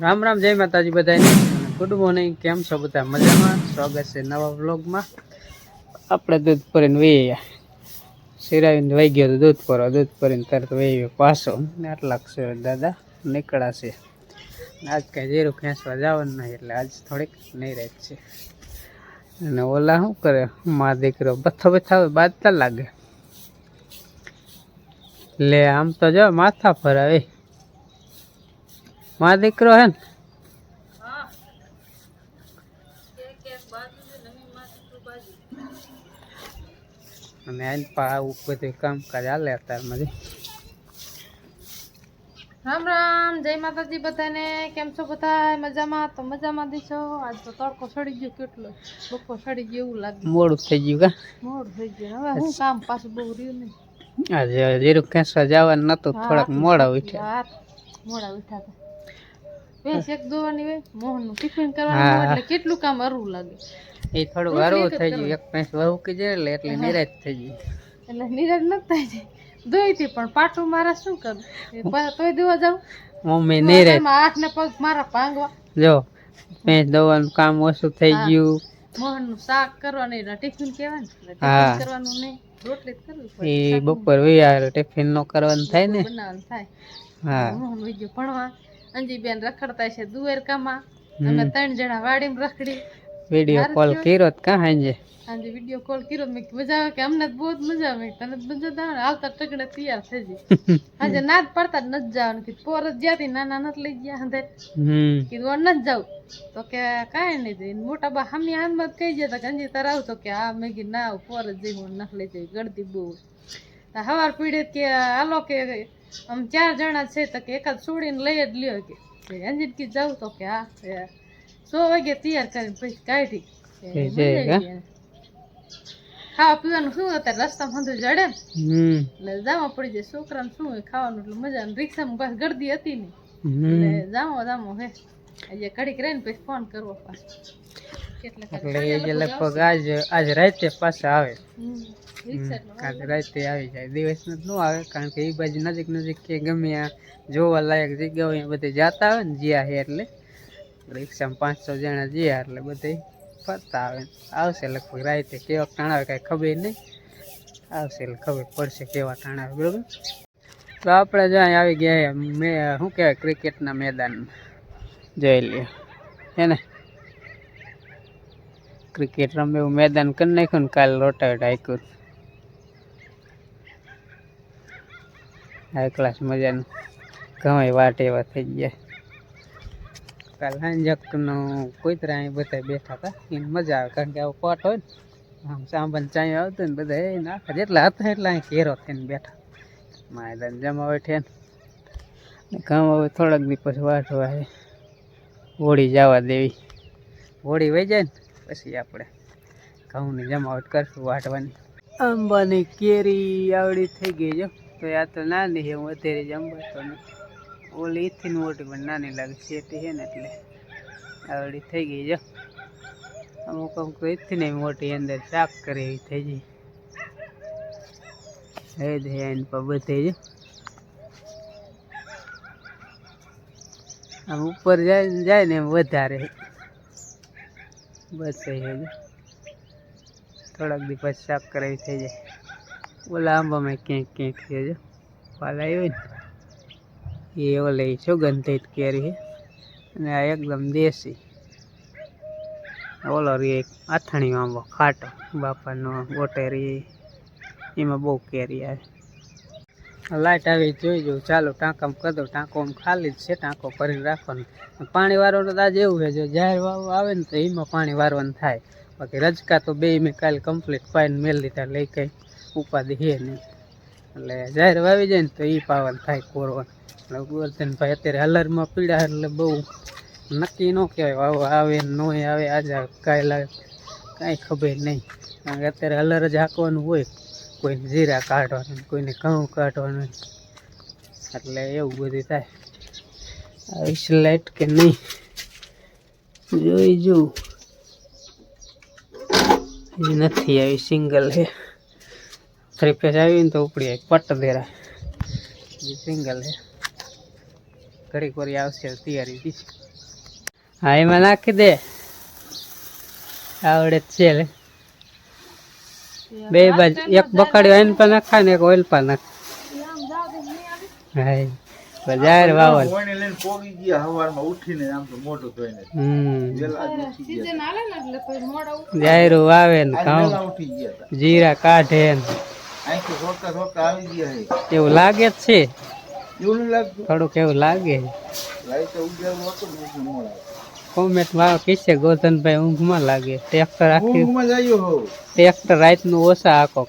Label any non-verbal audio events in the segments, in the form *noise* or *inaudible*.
રામ રામ, જય માતાજી બધાને. ગુડ મોર્નિંગ કેમ છો બધા? મજામાં? સ્વાગત છે નવા વ્લોગમાં આપણે દૂધ ભરીને વહી સિરાવીને વહી ગયો તો દૂધ ભરવા દૂધ ભરીને તરત વહી ગયો પાછો. આટલા છે દાદા નીકળાશે આજ કાંઈ જીરું ખેંચવા જવાનું નહીં, એટલે આજ થોડીક નહીં રહે છે. અને ઓલા શું કરે? મા દીકરો બથો બથા બાજતા લાગે. લે, આમ તો જો માથા ફરાવે મા દીકરો હે ને? અને આઈને પા આવું બધું કામકાજ અત્યાર અત્યારમાં રામ રામ જય માતાજી બધાને. કેમ છો બધા? મજામાં? તો મજામાં દીશો આજ તો તડકો સડી ગયો કેટલો. બપો સડી ગયો એવું લાગે મોડું થઈ ગયું કા? મોડું થઈ ગયું. હવે હું કામ પાછું બહુ રહ્યું નહીં. આજે જીરું ખેંચવા જવાનું નતું થોડાક મોડા ઉઠ્યા. મોડા ઉઠ્યા હતા બે એક દોવાની હોય મોહનનું ટિફિન કરવાનું હોય એટલે કેટલું કામ અરવું લાગે. એ થોડું હરવું થઈ ગયું એક ભેંસ વહુ કે જાય એટલે એટલી નિરાશ થઈ ગઈ. એટલે નિરાશ નથી થાય છે. દોઈતી પણ પાટું મારા શું કરું? તોય દેવા જાવ મમ્મી નિરાશ. હાથ ને પગ મારા પાંગવા જો ભેંસ દવાનું કામ ઓછું થઈ. ગયું. મોહનનું શાક કરવાનું એટલે ટિફિન કહેવાય ને હા. કરવાનું નહીં. રોટલી જ કરવી એ બપોર વિયાર ટિફિન નો કરવાનું થાય ને. બનાવવાનું થાય. હા. મોહન વઈ ભણવા. અંજીબેન રખડતા છે દુવેરકામાં. હમ. અમે ત્રણ જણા વાડીમાં રખડી. વીડિયો કોલ કર્યો તો કાં હાંજે? આજે વીડિયો કોલ કર્યો મેં મજા આવે કે? અમને બહુ જ મજા આવે. તને મજા આવે. આવતા ટકડે તૈયાર થઈ જઈ આજે *laughs* ના જ પડતા જ નથી જવાનું. કીધું પોર જ જ્યાંથી નાના નથી લઈ ગયા હંધે હમ. કીધું "ઓર નથી જાવ તો કે કાંઈ નહીં મોટા બા હામી હાથમાં જ કહી જતા કે અંજી તાર આવતો કે આ મેં કીધું ના આવું પોર જ જઈ હું નથી લઈ જઈ. ગળદી બહુ તો હવાર પીડે કે હાલો કે આમ ચાર જણા છે તો કે એકાદ છોડીને લઈ જ લ્યો કે. અંજીત કી જાવ તો કે હા સો વાગે તૈયાર કરીને પછી કાઢી. ખાવા પીવાનું શું અત્યારે રસ્તામાં હંધું જડે ને? એટલે જામા પડી જાય છોકરાને શું હોય ખાવાનું એટલે મજા રિક્ષા રિક્ષામાં પાસે ગરદી હતી ને. એટલે જામો જામો હે. આજે ઘડીક રહીને પછી ફોન કરવો પાછો કેટલે એટલે લગભગ આજ આજ રાતે પાછા આવે. રિક્ષા રાતે આવી જાય. દિવસ ન આવે કારણ કે એ બાજુ નજીક નજીક કે ગમે આ જોવા લાયક જગ્યા હોય બધે જતા આવે ને જ્યાં હે એટલે. રિક્ષામાં પાંચસો જણા જ્યાં એટલે બધે ફરતા આવે. આવશે લગભગ રાતે કેવા ટાણા કાંઈ ખબર નહીં. આવશે એટલે ખબર પડશે કેવા ટાણા બરાબર બરોબર? તો આપણે જો અહીં આવી ગયા મેં શું કહેવાય ક્રિકેટના મેદાનમાં. જોઈ લઈએ હે ને? ક્રિકેટ રમે એવું મેદાન કરી નાખ્યું ને કાલે રોટાવેટ હાઈકું હાઈ ક્લાસ મજાનું. ઘણાય વાટ એવા થઈ ગયા. કાલ સાંજકનું કૂતરા અહીં બધા બેઠા હતા. એને મજા આવે કારણ કે આવો કોટ હોય ને, આમ સાંભળ ચાઈ આવતું ને બધા, એ નાખે. જેટલા હતા એટલા અહીં ઘેરો થઈને બેઠા. માયદાન જમા બેઠે ને. કામ હવે થોડાક દી પછી વાટવા છે હોળી જવા દેવી. હોળી વહી જાય ને, પછી આપણે ઘઉંની જમાવટ કરશું વાટવાની. આંબાની કેરી આવડી થઈ ગઈ જો. તો આ તો નાની છે, હું અત્યારે જમવાતો અંબાતો ઓલી ઈથી મોટી પણ નાની લાગે, શેટી છે ને એટલે. આવડી થઈ ગઈ જો અમુક અમુક ઈથી નહીં મોટી અંદર શાક કરે એવી થઈ ગઈ. હે ધ્યાન પર બધે જો આમ ઉપર જાય જાય ને એમ વધારે. બસ થઈ જાય થોડાક દી પછી શાક કરાવી થઈ જાય. ઓલા આંબામાં ક્યાંક ક્યાંક છે જો. પાલા આવ્યો ને. એ ઓલે સુગંધિત કેરી અને આ એકદમ દેશી. ઓલો રે એક આથણી આંબો, ખાટો. બાપાનો ગોટેરી. એમાં બહુ કેરી આવે. લાઇટ આવી જોઈ જોઉં. ચાલો, ટાંકામાં કરી દઉં ટાંકો આમ ખાલી જ છે, ટાંકો ભરીને રાખવાનો. પાણી વારવાનું તો આજે એવું છે, જો જાહેર વાવ આવે ને તો એમાં પાણી વારવાનું થાય. બાકી રજકા તો બે મેં કાલે કમ્પ્લીટ પાઈને મેળ લીધા લઈ કંઈ ઉપાધિ છે નહીં. એટલે જાહેર વાવી જાય ને તો એ પાવન થાય કોરવાનું. એટલે ગોવર્ધનભાઈ અત્યારે હલરમાં પીડા એટલે બહુ નક્કી ન કહેવાય, વાવ આવે ન આવે આજે કાંઈ લાગે. કાંઈ ખબર નહીં. કારણ કે અત્યારે હલર જ હાંકવાનું હોય. કોઈને જીરા કાઢવાનું કોઈને ઘઉં કાઢવાનું એટલે એવું બધું થાય. આવી સ્લાઇટ કે નહીં? જોઈ જોઉં. નથી આવી સિંગલ છે થ્રી ફેસ આવી તો ઉપડી આવી પટ દેરા સિંગલ છે. ઘડીક વરી આવશે તૈયારી દીધી હા એમાં નાખી દે. આવડે જ છે લે. બે બાજુ એક બકાડી એને પણ નખાય ને એક ઓઇલ પણ નખ. હા બજાર વાવલ કોઈને લઈને પોગી ગયા હવારમાં ઉઠીને આમ તો મોટું થઈને હમ. સીઝન હાલે ને એટલે મોડા ઉઠે. જાયરું વાવે જીરા કાઢે ને. અહીંથી રોકતા રોકતા આવી ગયા છે. એવું લાગે જ છે. એવું લાગતું. થોડુંક એવું લાગે લાઈટ ઉજાડું હતું ને મોડા કોમેન્ટમાં કિસ્સે ગોધનભાઈ ઊંઘમાં લાગે. ટ્રેક્ટર આખી ઊંઘમાં જાયો હો ટ્રેક્ટર રાતનું ઓછા આખો.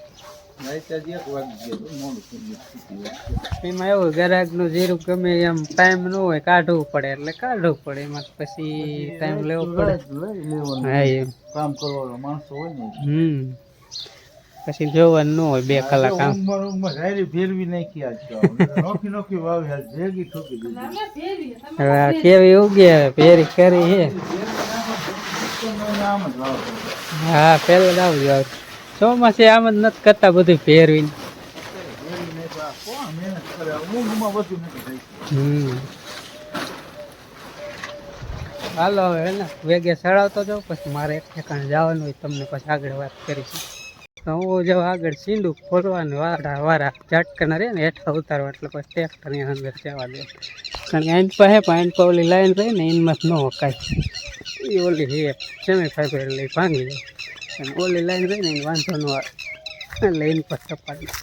લાઈટ જ એક વાગી ગયો તો મોડું થઈ ગયું છૂટી ગયું. એમાં એવું ગ્રાહકનું જીરું ગમે એમ ટાઈમ ન હોય કાઢવું પડે એટલે કાઢવું પડે. એમાં પછી ટાઈમ લેવો પડે. હા એમ. કામ કરવાનો માણસો હોય ને. હમ. પછી જોવાનું ન હોય બે કલાક આમ. ઉંમર ઉંમર ઝાયરી ફેરવી નાખી આજ નોખી નોખી વાવી હાલ ભેગી ઠોકી દીધી. હવે આ કેવી ઉગે હવે ફેરી કરી વાવતો. હા પેલા જ આવજો આવજો ચોમાસે આમ જ નથી કરતા બધું ફેરવીને હાલો હવે હે ને વેગે ચડાવતો જાઉં પછી મારે એક ઠેકાણે જવાનું હોય તમને પછી આગળ વાત કરીશું. હું જો આગળ સીંડું ફોરવાનું વારા વારા ઝટકના રહે ને હેઠા ઉતારવા, એટલે પછી ટ્રેક્ટરની અંદર જવા દે. કારણ કે આઈન પાસે પણ આઈન પર લાઈન રહી ને એનમાં ન હકાય. એ ઓલી હે સેમી ફાઈબર એટલે ઈ ભાંગી જાય. અને ઓલી લાઈન રહી ને એને વાંધો ન આવે. એટલે એની પર ચપાડી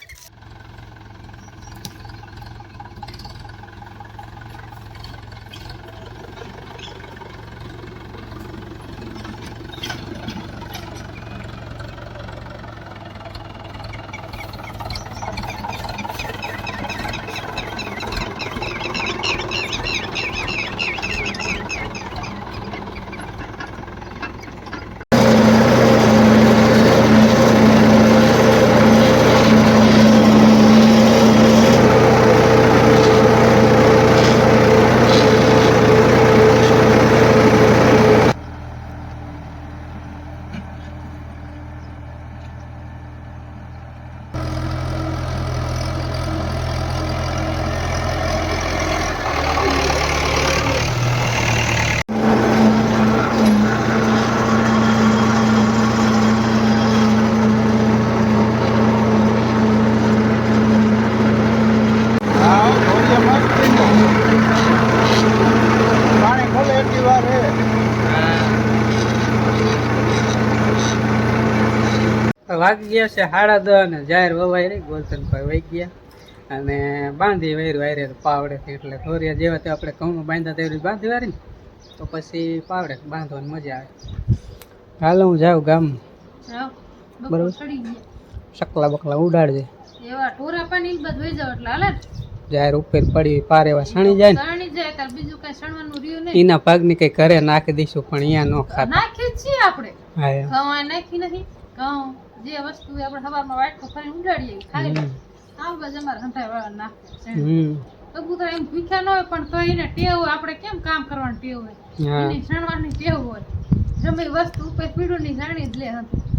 હા, ઢોળિયા મસ્ત થઈ ગયા. પાણી ખોલે એટલી વાર હે. વાગી ગયા છે સાડા દસ અને જાહેર વવાઈ રહી ગોલતન પર વહી ગયા. અને બાંધી વૈર વાયરે પાવડે એટલે થોરિયા જેવા તે આપણે ઘઉં બાંધ્યા તેવી બાંધી વારી ને તો પછી પાવડે બાંધવાની મજા આવે. હાલ હું જાઉં ગામ. બરોબર. શકલા બકલા ઉડાડજે. એવા ટોરા પાણી બધું જાવ એટલે હાલે જાહેર ઉપર પડી પાર એવા સણી જાય ને. જાય તાર બીજું કઈ સણવાનું રહ્યું નહીં. એના ભાગની કઈ ઘરે નાખી દઈશું પણ અહીંયા ન ખાતા. નાખી છીએ આપણે. હા એમ. નાખી નહીં. ઘઉં. જે વસ્તુ આપણે સવારમાં વાટકો ફરી ઉડાડીએ ખાલી આવું બાજુ અમારે હંધાઈ વાળા નાખે કબૂતર એમ ભૂખ્યા ન હોય પણ તો એને ટેવ આપણે કેમ કામ કરવાની ટેવ હોય? એની સણવાની ટેવ હોય. જમે વસ્તુ ઉપર પીડું ની જાણી જ લે.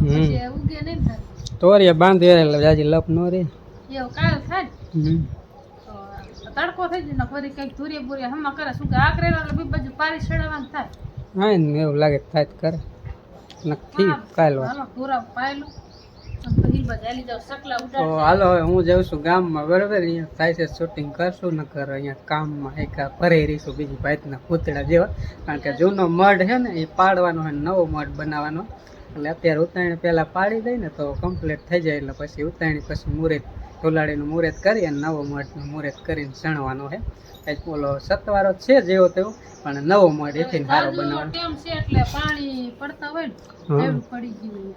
પછી ઉગે નહીં થાય. તોરિયા બાંધી જાજી લપ ન રે એવું કાલ થાય? તડકો થઈ જાય ને ફરી કંઈક ધૂરી બુરી હમા કરે શું કે આ કરે એટલે બી બાજુ પારી ચડાવવાનું થાય. હા ને એવું લાગે થાય કરે. નક્કી કાલ પૂરા પાયેલું. તો હાલો હવે હું જાઉં છું ગામમાં બરાબર? અહીંયા થાય છે શૂટિંગ કરશું ન કર અહીંયા કામમાં એક આ ભરાઈ રહીશું બીજી ભાઈના પૂતળા જેવા. કારણ કે જૂનો મઢ છે ને એ પાડવાનો હોય નવો મઢ બનાવવાનો. એટલે અત્યારે ઉતરાયણ પહેલાં પાડી દઈ ને તો કમ્પ્લીટ થઈ જાય એટલે પછી ઉતરાયણ પછી મુહૂર્ત ઢોલાડીનું મુહૂર્ત કરી અને નવો મઢનું મુહૂર્ત કરીને સણવાનો છે. કંઈક ઓલો સતવારો છે જેવો તેવો પણ નવો મઢ એથી સારો બનાવવાનો. એટલે પાણી પડતા હોય ને પડી ગયું.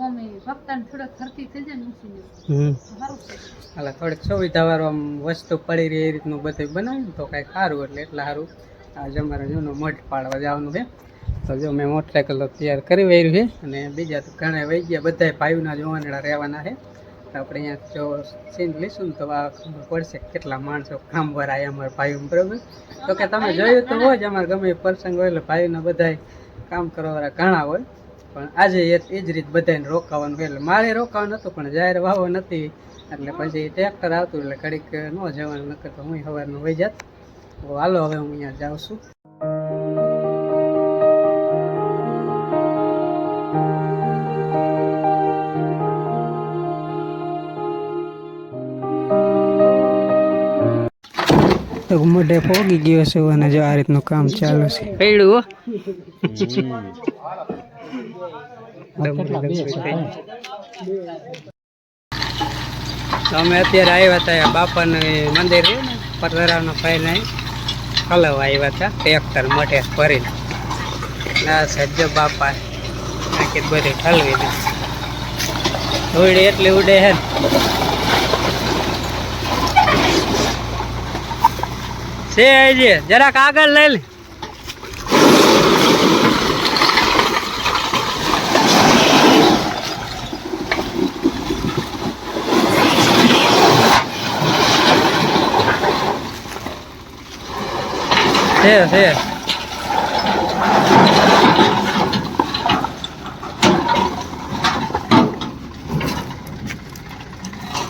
મમ્મી ભક્તાને થોડોક ખર્ચી થઈ જાય ને હમ. સારું છે. એટલે થોડીક સુવિધાવાળું આમ વસ્તુ પડી રહી એ રીતનું બધું બનાવ્યું ને તો કાંઈક સારું એટલે એટલે સારું આજે અમારે જૂનો મઠ પાડવા જવાનું છે. તો જો મેં મોટરસાઇકલ તૈયાર કરી વાર્યું છે અને બીજા તો ઘણા વહી ગયા બધા ભાઈઓના જોવાનડા રહેવાના છે. તો આપણે અહીંયા જો સીન લઈશું ને તો આ ખબર પડશે કેટલા માણસો કામવાર આવ્યા અમારા ભાઈઓ બરોબર? તો કે તમે જોયું તો હોય જ અમારે ગમે એ પ્રસંગ હોય એટલે ભાઈઓના બધા કામ કરવાવાળા ઘણા હોય. પણ આજે એ જ રીત બધાને રોકાવાનું એટલે મારે રોકાવાનું હતું પણ જાહેર વાવો નથી. એટલે પછી ટ્રેક્ટર આવતું એટલે ઘડીક ન જવાનું નકર તો હું સવારનું વહી જાત. હાલો હવે હું અહીંયા જાઉં છું. તો મોઢે ફોગી ગયો છે અને જો આ રીતનું કામ ચાલુ છે. પડ્યું અમે અત્યારે આવ્યા હતા બાપાનું મંદિર છે ને પરદરાનો ભાઈને કલવ આવ્યા હતા ટ્રેક્ટર મોઢે ભરીને. ના સજ્જો બાપા નાખી બધી ઠલવી દીધી ઉડે એટલી ઉડે હે છે જરાક આગળ લઈ લે. છે છે.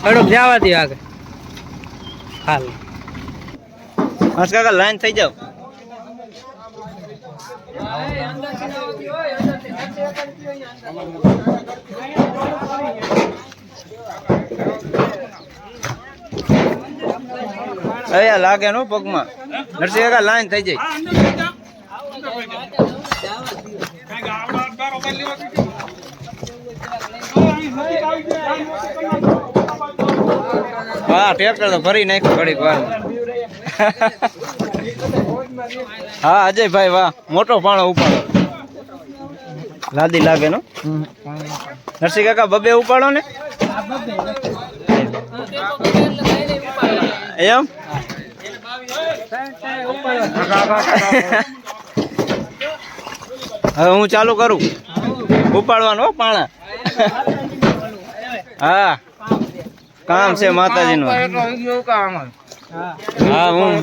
થોડુંક જવા દે આગળ. હાલ. કાકા લાઈન થઈ જાવ અહીંયા લાગે નો પગમાં. નરસિંહ કાકા લાઈન થઈ જાય. હા ટ્રેક્ટર તો ફરી નાખ્યું ઘડીક વાર. હા, અજયભાઈ, વાહ, મોટો પાણો ઉપાડો. લાદી લાગે નો? નરસિંહ કાકા, બબે ઉપાડો ને? એમ? *laughs* હવે હું ચાલુ કરું. ઉપાડવાનું હો પાણા. *laughs* હા. કામ છે માતાજીનું. હા હું.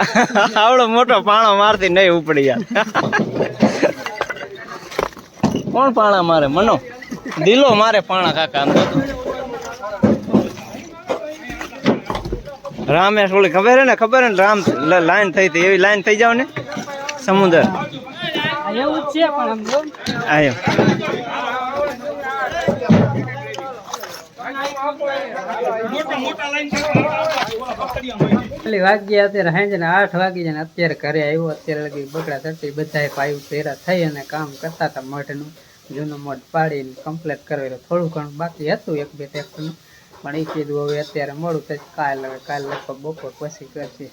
*laughs* આવડો મોટો પાણો મારતી નહીં ઉપડી યાર કોણ પાણા મારે? મનો? દિલો મારે પાણા કાકા આમ રામેશ ઓલી ખબર હે ને, ખબર હે ને, રામ લાઈન થઈ હતી. એવી લાઈન થઈ જાવ ને, સમુદ્ર. આયો. પેલી વાગ્યા અત્યારે સાંજે આઠ વાગી અત્યારે ઘરે આવ્યો. અત્યારે બગડા તરતી બધાએ પાયું પહેરા થઈ અને કામ કરતા હતા મઢનું. જૂનું મઢ પાડીને કમ્પ્લીટ કરેલું. થોડું ઘણું બાકી હતું, એક બે ટેક્ટરનું પણ એ કીધું, હવે અત્યારે મોડું થઈ કાલ હવે કાલ લગભગ બપોર પછી કરશે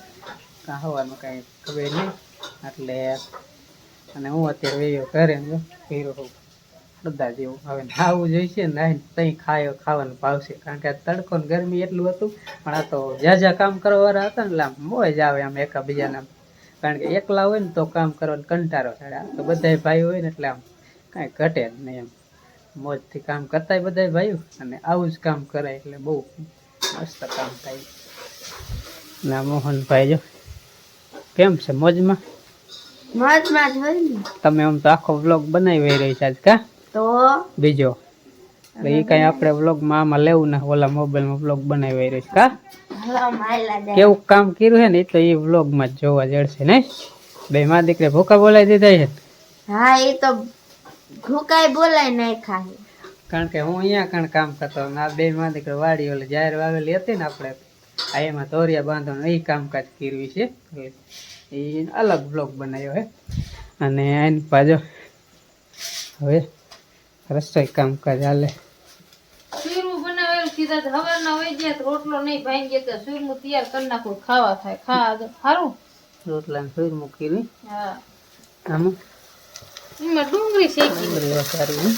કાં હવાનું કાંઈ ખબર નહીં. એટલે અને હું અત્યારે વેયો ઘરે હોઉં. બધા જેવું હવે નાવું જોઈશે ને નાહીને તઈ ખાયો, ખાવાનું ભાવશે. કારણ કે આ તડકો ને ગરમી એટલું હતું, પણ આ તો જ્યાં જ્યાં કામ કરવાવાળા હતા ને એટલે આમ મોજ આવે આમ એકાબીજાને. કારણ કે એકલા હોય ને તો કામ કરવાનો કંટાળો ચડે આ તો બધાય ભાઈ હોય ને એટલે આમ કાંઈ ઘટે જ નહીં એમ. મોજથી કામ કરતા બધાય ભાઈઓ અને આવું જ કામ કરાય એટલે બહુ મસ્ત કામ થાય. ના મોહનભાઈ જો કેમ છે મોજમાં? મોજમાં જ હોય તમે આમ તો આખો વ્લોગ બનાવી રહી છે આજ કા? તો? બીજો. એ કઈ આપણે વ્લોગમાં આમાં લેવું ના ઓલા મોબાઈલમાં વ્લોગ બનાવી રહ્યો છે કા? કેવું કામ કર્યું છે ને એ તો એ વ્લોગમાં જ જોવા જડશે ને? બે માં દીકરે ભૂખા બોલાવી દીધા છે? હા એ તો ભૂકાઈ બોલાય નહીં ખાય કારણ કે હું અહીંયા કણ કામ કરતો આ બે માં દીકરો વાડી ઓલે જાહેર વાવેલી હતી ને આપણે આ એમાં તોરિયા બાંધવાનું એ કામકાજ કર્યું છે. એટલે એ અલગ બ્લોક બનાવ્યો હે. અને એની પાછો હવે રસોઈ કામકાજ હાલે. સુરમું બનાવેલું કીધા તો હવારના વહી જાય તો રોટલો નહીં ભાંગી તો સુરમું તૈયાર કરી નાખું ખાવા થાય ખા સારું રોટલા ફીર મૂકી હા. આમાં? એમાં ડુંગળી શેકી. ડુંગળી વઘારી. ને.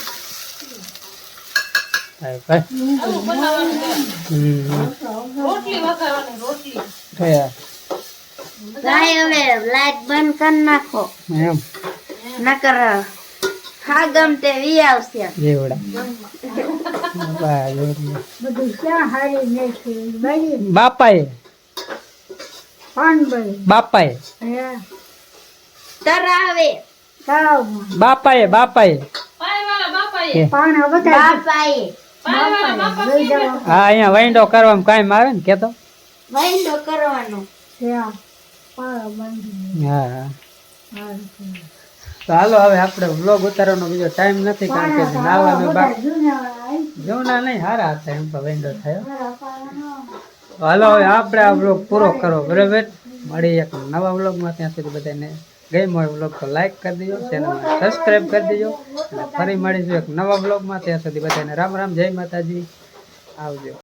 હાય ભાઈ. આવું બનાવવાનું છે. હમ. રોટલી વઘારવાની રોટલી. થયા ભાઈ હવે લાઈટ બંધ કરી નાખો. એમ. નકર હા ગમતે વી આવશે. જેવડા. બાપા જેવડા. બાપાએ બાપાએ. તરાવે બાપાએ બાપાએ. પાયવાળા બાપાએ કે બાપાએ બાપાએ. હા અહીંયા વાઈન્ડો કરવામાં કાંઈ આવે ને કેતો? વાઈન્ડો કરવાનો. હા. તો હાલો હવે આપણે વ્લોગ ઉતારવાનો બીજો ટાઈમ નથી કારણ કે નાવાનો બાપ જૂના નહીં હારા હતા એમ તો વેંડો થયો. હાલો હવે આપણે આ વ્લોગ પૂરો કરો બરાબર? મળી એક નવા વ્લોગમાં ત્યાં સુધી બધાને ગમ્યો હોય બ્લોગ તો લાઈક કરી દેજો ચેનલને સબસ્ક્રાઈબ કરી દેજો. અને ફરી મળીશું એક નવા બ્લોગમાં ત્યાં સુધી બધાને રામ રામ, જય માતાજી. આવજો.